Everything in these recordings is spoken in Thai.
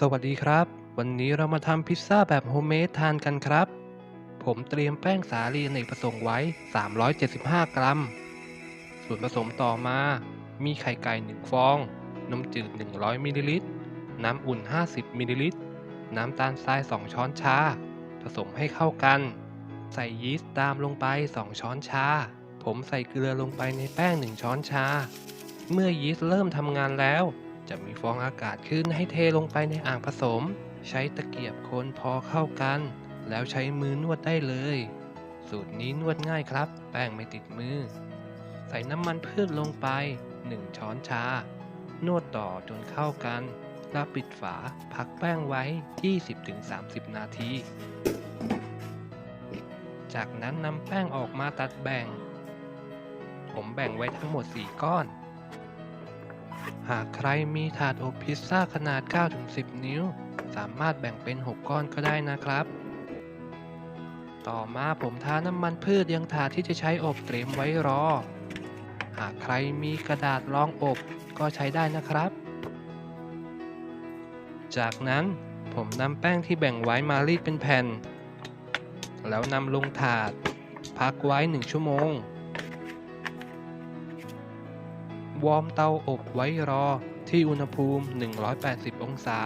สวัสดีครับ วันนี้เรามาทำพิซซ่าแบบโฮมเมดทานกันครับ ผมเตรียมแป้งสาลีอเนประสงค์ไว้ 375 กรัม ส่วนผสมต่อมา มีไข่ไก่ 1 ฟอง นมจืด 100 มิลลิลิตร น้ำอุ่น 50 มิลลิลิตร น้ำตาลทราย 2 ช้อนชา ผสมให้เข้ากัน ใส่ยีสต์ตามลงไป 2 ช้อนชา ผมใส่เกลือลงไปในแป้ง 1 ช้อนชา เมื่อยีสต์เริ่มทำงานแล้ว จะมีฟองอากาศขึ้นให้เทลงไปในอ่างผสม ใช้ตะเกียบคนพอเข้ากัน แล้วใช้มือนวดได้เลย สูตรนี้นวดง่ายครับ แป้งไม่ติดมือ ใส่น้ำมันพืชลงไป 1 ช้อนชา นวดต่อจนเข้ากัน แล้วปิดฝาพักแป้งไว้ 20-30 นาที จากนั้นนำแป้งออกมาตัดแบ่ง ผมแบ่งไว้ทั้งหมด 4 ก้อน หากใครมีถาดอบพิซซ่าขนาด 9-10 นิ้ว สามารถแบ่งเป็น 6 ก้อนก็ได้นะครับ ต่อมาผมทาน้ำมันพืชยังถาดที่จะใช้อบเตรียมไว้รอ หากใครมีกระดาษรองอบก็ใช้ได้นะครับ จากนั้นผมนำแป้งที่แบ่งไว้มารีดเป็นแผ่น แล้วนำลงถาด พักไว้ 1 ชั่วโมง วอร์มเตาอบไว้รอที่อุณหภูมิ 180 องศา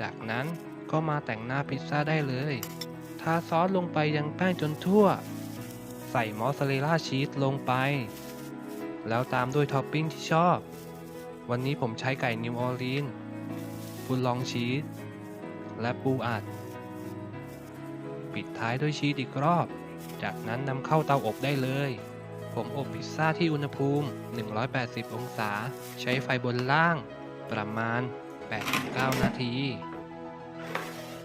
จากนั้นก็มาแต่งหน้าพิซซ่าได้เลย ทาซอสลงไปยังแป้งจนทั่ว ใส่มอสซาเรลล่าชีสลงไป แล้วตามด้วยท็อปปิ้งที่ชอบ วันนี้ผมใช้ไก่นิวออร์ลีนฟุลลองชีส และปูอัด ปิดท้ายด้วยชีสอีกรอบ จากนั้นนำเข้าเตาอบได้เลย ผมอบพิซซ่าที่อุณหภูมิ 180 องศา ใช้ไฟบนล่าง ประมาณ 8-9 นาที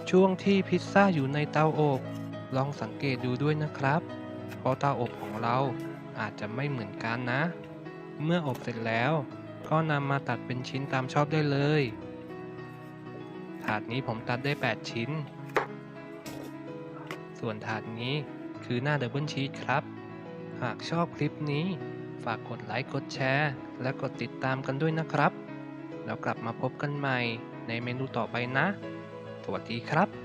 ช่วงที่พิซซ่าอยู่ในเตาอบ ลองสังเกตดูด้วยนะครับ เพราะเตาอบของเราอาจจะไม่เหมือนกันนะ เมื่ออบเสร็จแล้ว ก็นำมาตัดเป็นชิ้นตามชอบได้เลย ถาดนี้ผมตัดได้ 8 ชิ้น ส่วนถาดนี้คือหน้าดับเบิลชีสครับ หากชอบคลิปนี้ ฝากกดไลค์กดแชร์ และกดติดตามกันด้วยนะครับ แล้วกลับมาพบกันใหม่ในเมนูต่อไปนะ สวัสดีครับ